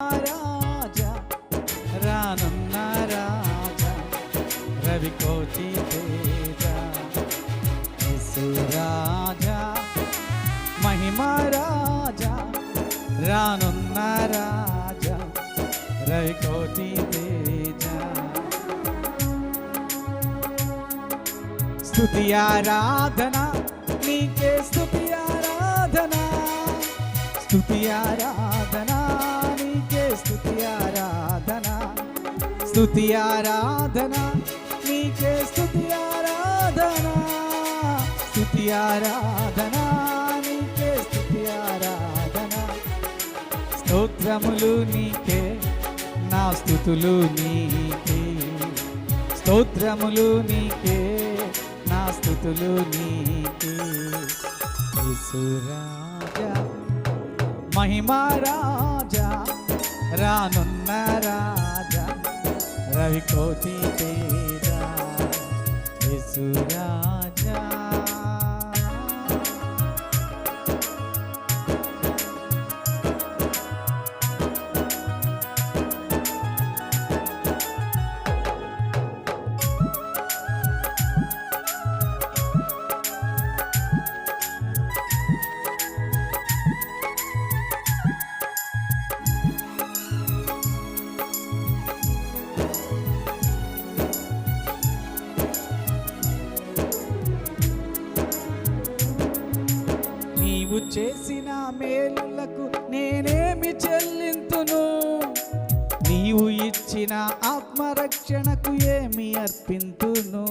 రాజా రానున్న రాజా రవి కోటి తేజ యేసు రాజా మహిమ రాజా రానున్న రాజా రవి కోటి తేజ స్తుతి ఆరాధన నీకే స్తుతి ఆరాధన స్తుతి ఆరాధన స్తుతి ఆరాధన నీకే స్తుతి ఆరాధన స్తుతి ఆరాధన నీకే స్తుతి ఆరాధన స్తోత్రములు నీకే నా స్థుతులు నీకే స్తోత్రములు నీకే నా స్థుతులు నీకే యేసురాజా మహిమా రాజా రానున్న రాజా రవి కోటి చేసిన మేలులకు నేనేమి చెల్లింతును? నీవు ఇచ్చిన ఆత్మరక్షణకు ఏమి అర్పింతును?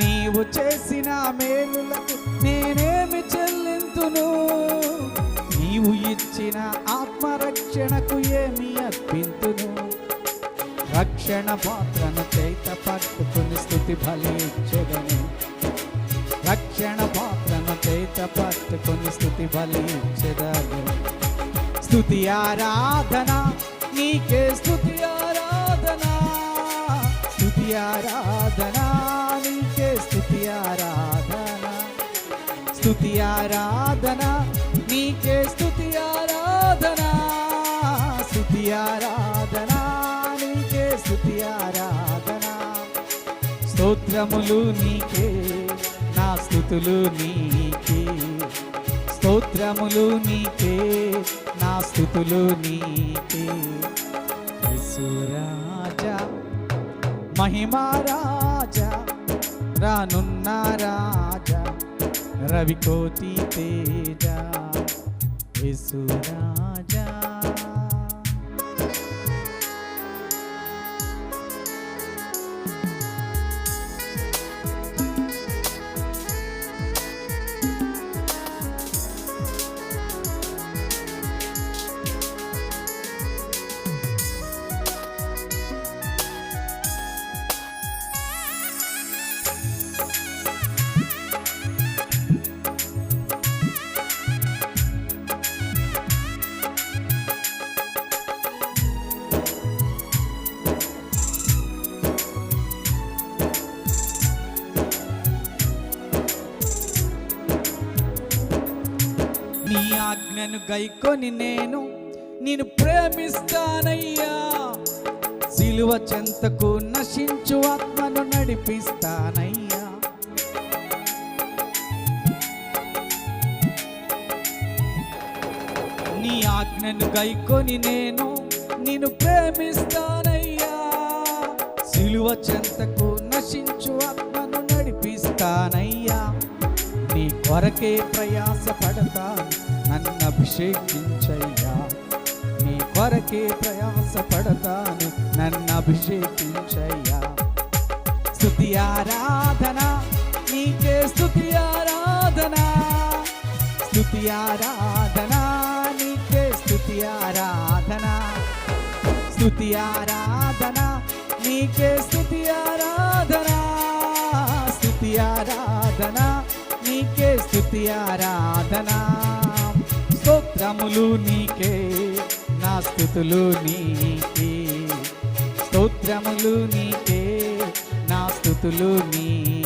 నీవు చేసిన మేలులకు నేనేమి చెల్లింతును? నీవు ఇచ్చిన ఆత్మరక్షణకు ఏమి అర్పింతును? రక్షణ పాత్ర పట్టుకుని రక్షణ పాత్రను చేత పట్టుకొని స్థుతి ఫలించదని స్థుతి ఆరాధన నీకే స్థుతి ఆరాధన. స్థుతి ఆరాధన నీకే స్థుతి ఆరాధన. స్థుతి ఆరాధన నీకే స్థుతి ఆరాధన. స్థుతి ఆరాధన నీకే స్థుతి స్తోత్రములు నీకే నా స్థుతులు నీకే. స్తోత్రములు నీకే నా స్థుతులు నీకే. యేసురాజా మహిమా రాజా రానున్న రాజా రవికోతి తేజ. యేసురాజా నీ ఆజ్ఞను గైకొని నేను నేను ప్రేమిస్తానయ్యా. సిలువ చెంతకు నశించు ఆత్మను నడిపిస్తానయ్యా. నీ ఆజ్ఞను గైకొని నేను నేను ప్రేమిస్తానయ్యా. సిలువ చెంతకు నశించు ఆత్మను నడిపిస్తానయ్యా. నీ కొరకే ప్రయాస పడతాను అభిషేకించయ్యా. నీ కొరకే ప్రయాస పడతాను నన్ను అభిషేకించయ్యా. స్థుతి ఆరాధన నీకే స్థుతి ఆరాధన. స్థుతి ఆరాధన నీకే స్థుతి ఆరాధన. స్థుతి ఆరాధన నీకే స్థుతి ఆరాధన. స్థుతి ఆరాధన నీకే స్థుతి ఆరాధనా. స్తోత్రములు నీకే నా స్థుతులు నీకే. స్తోత్రములు నీకే నా స్థుతులు నీకే.